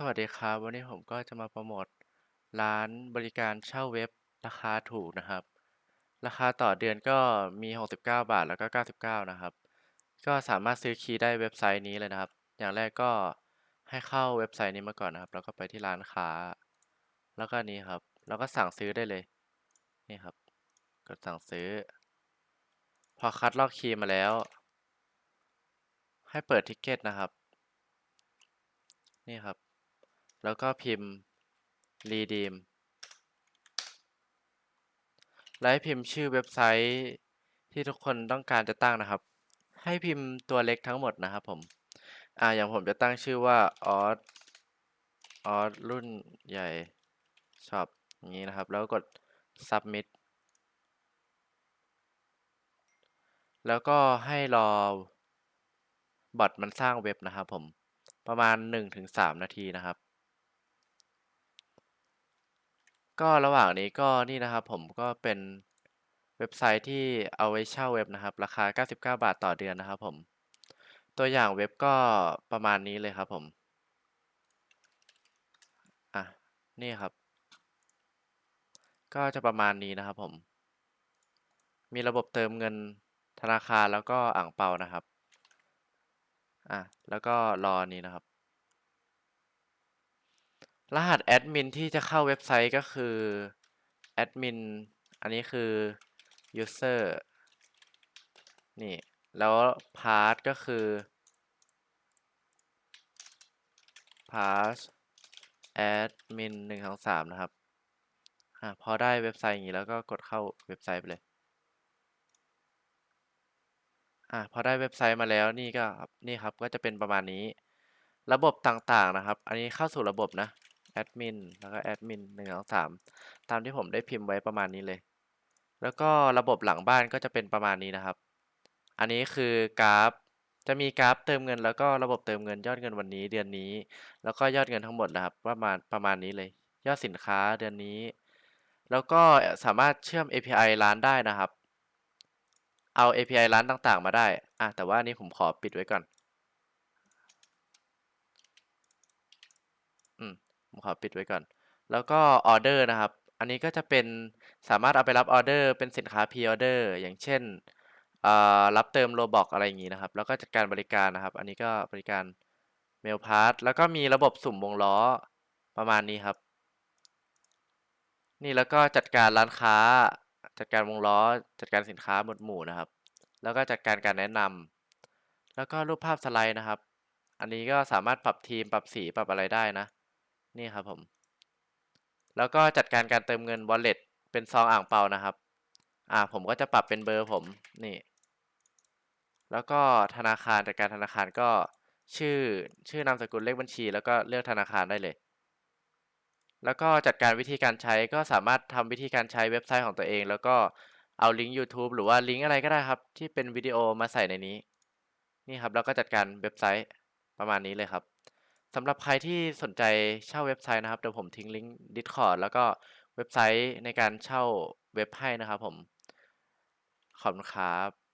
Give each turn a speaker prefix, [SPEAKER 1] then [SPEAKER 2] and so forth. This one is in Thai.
[SPEAKER 1] สวัสดีครับ วันนี้ผมก็จะมาโปรโมทร้านบริการเช่าเว็บราคาถูกนะครับ ราคาต่อเดือนก็มี 69 บาทแล้วก็ 99 นะครับ ก็สามารถซื้อคีย์ได้เว็บไซต์นี้เลยนะครับ อย่างแรกก็ให้เข้าเว็บไซต์นี้มาก่อนนะครับ แล้วก็ไปที่ร้านค้า แล้วก็นี้ครับ แล้วก็สั่งซื้อได้เลย นี่ครับ กดสั่งซื้อ พอคัดลอกคีย์มาแล้ว ให้เปิดทิกเก็ตนะครับ นี่ครับ แล้วก็พิมพ์ redeem และให้พิมพ์ชื่อเว็บไซต์ที่ทุกคนต้องการจะตั้งนะครับ ให้พิมพ์ตัวเล็กทั้งหมดนะครับผม อ่า อย่างผมจะตั้งชื่อว่าออสออสรุ่นใหญ่ช็อปอย่างนี้นะครับ แล้วกด submit แล้วก็ให้รอบอทมันสร้างเว็บนะครับผม ประมาณ 1-3 นาทีนะครับ ก็ระหว่างนี้ก็นี่นะครับผมก็เป็นเว็บไซต์ที่เอาไว้เช่าเว็บนะครับ ราคา 99 บาทต่อเดือนนะครับผม ตัวอย่างเว็บก็ประมาณนี้เลยครับผม อะ นี่ครับ ก็จะประมาณนี้นะครับผม มีระบบเติมเงินธนาคารแล้วก็อ่างเปานะครับ อะ แล้วก็รอนี้นะครับ รหัสแอดมินที่จะเข้าเว็บไซต์ก็คือแอดมินอันนี้คือ user นี่ แล้ว pass ก็คือ pass admin หนึ่งสองสามนะครับอะพอได้เว็บไซต์อย่างนี้แล้วก็กดเข้าเว็บไซต์ไปเลยอะพอได้เว็บไซต์มาแล้วนี่ก็นี่ครับก็จะเป็นประมาณนี้ ระบบต่างๆนะครับ อันนี้เข้าสู่ระบบนะ ดมินแล้วก็แอดมินหนึ่งสองสามตามที่ผมได้พิมพ์ไว้ประมาณนี้เลย แล้วก็ระบบหลังบ้านก็จะเป็นประมาณนี้นะครับ อันนี้คือกราฟจะมีกราฟเติมเงินแล้วก็ระบบเติมเงินยอดเงินวันนี้เดือนนี้ แล้วก็ยอดเงินทั้งหมดนะครับประมาณประมาณนี้เลย ยอดสินค้าเดือนนี้ แล้วก็สามารถเชื่อม API ร้านได้นะครับ เอา API ร้านต่างๆ มาได้อะแต่ว่าอันนี้ผมขอปิดไว้ก่อน อืม ผมขอปิดไว้ก่อน แล้วก็ออเดอร์นะครับ อันนี้ก็จะเป็นสามารถเอาไปรับออเดอร์เป็นสินค้าพรีออเดอร์อย่างเช่นรับเติมโลบอกอะไรอย่างนี้นะครับ แล้วก็จัดการบริการนะครับ อันนี้ก็บริการเมลพาสแล้วก็มีระบบสุ่มวงล้อประมาณนี้ครับ นี่แล้วก็จัดการร้านค้า จัดการวงล้อ จัดการสินค้าหมวดหมู่นะครับ แล้วก็จัดการการแนะนำแล้วก็รูปภาพสไลด์นะครับ อันนี้ก็สามารถปรับทีมปรับสีปรับอะไรได้นะ นี่ครับผม แล้วก็จัดการการเติมเงิน wallet เป็นซองอ่างเปานะครับ อ่าผมก็จะปรับเป็นเบอร์ผมนี่ แล้วก็ธนาคารจัดการธนาคารก็ชื่อชื่อนามสกุลเลขบัญชี แล้วก็เลือกธนาคารได้เลย แล้วก็จัดการวิธีการใช้ก็สามารถทำวิธีการใช้เว็บไซต์ของตัวเอง แล้วก็เอาลิงก์ YouTube หรือว่าลิงก์อะไรก็ได้ครับ ที่เป็นวิดีโอมาใส่ในนี้ นี่ครับแล้วก็จัดการเว็บไซต์ประมาณนี้เลยครับ สำหรับใครที่สนใจเช่าเว็บไซต์นะครับ เดี๋ยวผมทิ้งลิงก์ Discord แล้วก็เว็บไซต์ในการเช่าเว็บให้นะครับผม ขอบคุณครับ